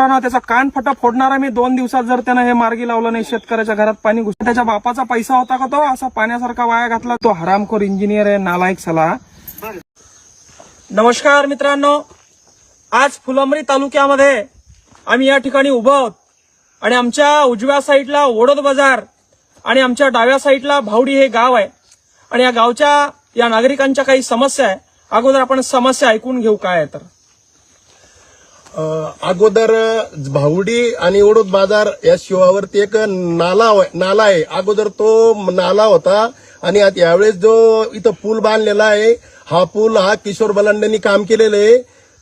त्याचा कान फटा फोडणारा मी दोन दिवसात जर त्यानं हे मार्गी लावलं नाही शेतकऱ्याच्या घरात पाणी घुस त्याच्या बापाचा पैसा होता का तो? असा पाण्यासारखा वाया घातला. तो हरामखोर इंजिनियर आहे नालायक सला. नमस्कार मित्रांनो. आज फुलंब्री तालुक्यामध्ये आम्ही या ठिकाणी उभं आहोत. आणि आमच्या उजव्या साईडला ओढद बाजार आणि आमच्या डाव्या साईडला भावडी हे गाव आहे. आणि या गावच्या या नागरिकांच्या काही समस्या आहे. अगोदर आपण समस्या ऐकून घेऊ काय तर. अगोदर भावडी आणि उडूद बाजार या शिवावरती एक नाला नाला आहे. अगोदर तो नाला होता आणि आता यावेळेस जो इथं पूल बांधलेला आहे हा पूल हा किशोर बलांड्यांनी काम केलेलं आहे.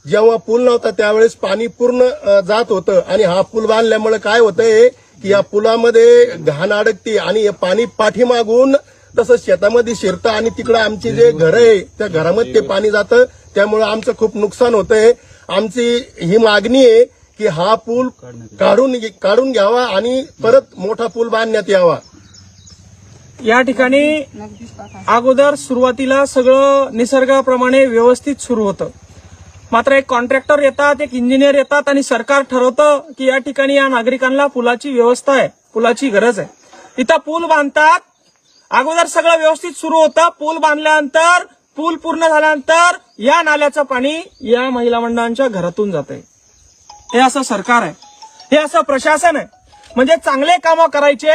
जेव्हा पूल नव्हता त्यावेळेस पाणी पूर्ण जात होतं आणि हा पूल बांधल्यामुळे काय होतंय की या पुलामध्ये घाण अडकते आणि हे पाणी पाठीमागून तसंच शेतामध्ये शिरतं आणि तिकडं आमची जे घर आहे त्या घरामध्ये ते पाणी जातं. त्यामुळे आमचं खूप नुकसान होतंय. आमची ही मागणी आहे की हा पूल काढून काढून घ्यावा आणि परत मोठा पूल बांधण्यात यावा. या ठिकाणी अगोदर सुरुवातीला सगळं निसर्गाप्रमाणे व्यवस्थित सुरू होतं. मात्र एक कॉन्ट्रॅक्टर येतात एक इंजिनियर येतात आणि सरकार ठरवतं की या ठिकाणी या नागरिकांना पुलाची व्यवस्था आहे पुलाची गरज आहे. इथं पूल बांधतात. अगोदर सगळं व्यवस्थित सुरू होतं. पूल बांधल्यानंतर पूल पूर्ण झाल्यानंतर या नाल्याचं पाणी या महिला मंडळांच्या घरातून जाते हे असं सरकार आहे. हे असं प्रशासन आहे. म्हणजे चांगले कामं करायचे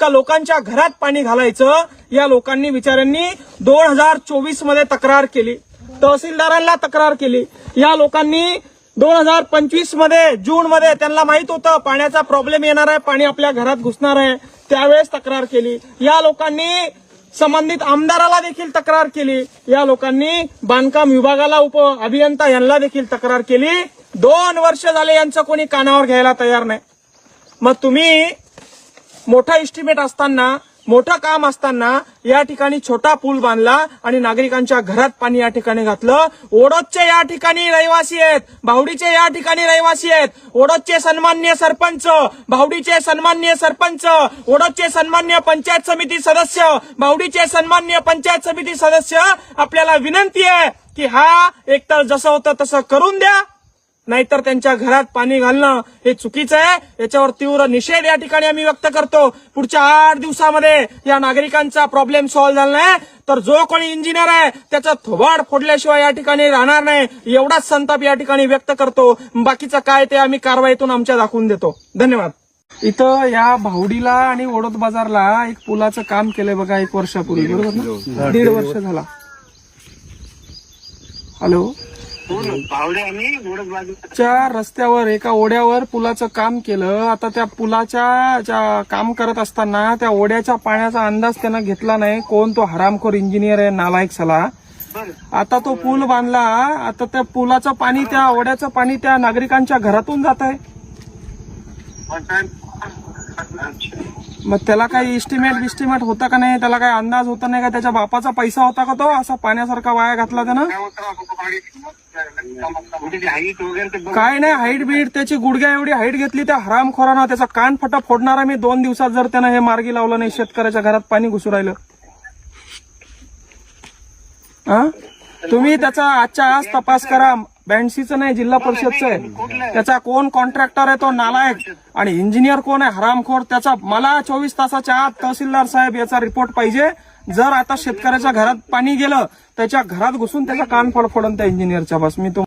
का लोकांच्या घरात पाणी घालायचं या लोकांनी बिचाऱ्यांनी दोन हजार चोवीसमध्ये तक्रार केली. तहसीलदारांना तक्रार केली. या लोकांनी दोन हजार पंचवीसमध्ये जून मध्ये त्यांना माहीत होतं पाण्याचा प्रॉब्लेम येणार आहे पाणी आपल्या घरात घुसणार आहे त्यावेळेस तक्रार केली. या लोकांनी संबंधित आमदाराला देखील तक्रार केली. या लोकांनी बांधकाम विभागाला उप अभियंता यांना देखील तक्रार केली. दोन वर्ष झाले यांचं कोणी कानावर घ्यायला तयार नाही. मग तुम्ही मोठा इस्टिमेट असताना मोठं काम असताना या ठिकाणी छोटा पूल बांधला आणि नागरिकांच्या घरात पाणी या ठिकाणी घातलं. ओढतचे या ठिकाणी रहिवासी आहेत. भावडीचे या ठिकाणी रहिवासी आहेत. ओढतचे सन्मान्य सरपंच भावडीचे सन्मान्य सरपंच ओढतचे सन्मान्य पंचायत समिती सदस्य भावडीचे सन्मान्य पंचायत समिती सदस्य आपल्याला विनंती आहे की हा एकतर जसं होतं तसं करून द्या. नाहीतर त्यांच्या घरात पाणी घालणं हे चुकीचं आहे. याच्यावर तीव्र निषेध या ठिकाणी आम्ही व्यक्त करतो. पुढच्या आठ दिवसामध्ये या नागरिकांचा प्रॉब्लेम सॉल्व्ह झाला नाही. तर जो कोणी इंजिनियर आहे त्याचा थोबाड फोडल्याशिवाय या ठिकाणी राहणार नाही. एवढाच संताप या ठिकाणी व्यक्त करतो. बाकीचं काय ते आम्ही कारवाईतून आमच्या दाखवून देतो. धन्यवाद. इथं या भावडीला आणि ओढत बाजारला एक पुलाचं काम केलंय बघा एक वर्षापूर्वी. बरोबर ना? दीड वर्ष झाला. हॅलो? च्या रस्त्यावर एका ओढ्यावर पुलाचं काम केलं. आता त्या पुलाच्या काम करत असताना त्या ओढ्याच्या पाण्याचा अंदाज त्यानं घेतला नाही. कोण तो हरामखोर इंजिनियर आहे नालायक सला. आता तो पूल बांधला. आता त्या पुलाचं पाणी त्या ओढ्याचं पाणी त्या नागरिकांच्या घरातून जात आहे मग त्याला काही इस्टिमेट बिस्टिमेट होता का नाही त्याला काही अंदाज होता नाही का त्याच्या बापाचा पैसा होता का तो असा पाण्यासारखा वाया घातला त्यानं? काय नाही हाईट बीट त्याची गुडघ्या एवढी हाईट घेतली त्या हरामखोरानं त्याचा कान फटा फोडणारा मी दोन दिवसात जर त्यानं हे मार्गी लावलं नाही शेतकऱ्याच्या घरात पाणी घुसू राहिलं. हा तुम्ही त्याचा आजच्या आज तपास करा. बँडसीचं नाही जिल्हा परिषदचं आहे. त्याचा कोण कॉन्ट्रॅक्टर आहे तो नालायक आणि इंजिनियर कोण आहे? हरामखोर. त्याचा मला चोवीस तासाच्या आत तहसीलदार साहेब याचा रिपोर्ट पाहिजे. जर आता शेतकऱ्याच्या घरात पाणी गेलं त्याच्या घरात घुसून त्याचा कान फडफडून त्या इंजिनियरच्या बस. मी तो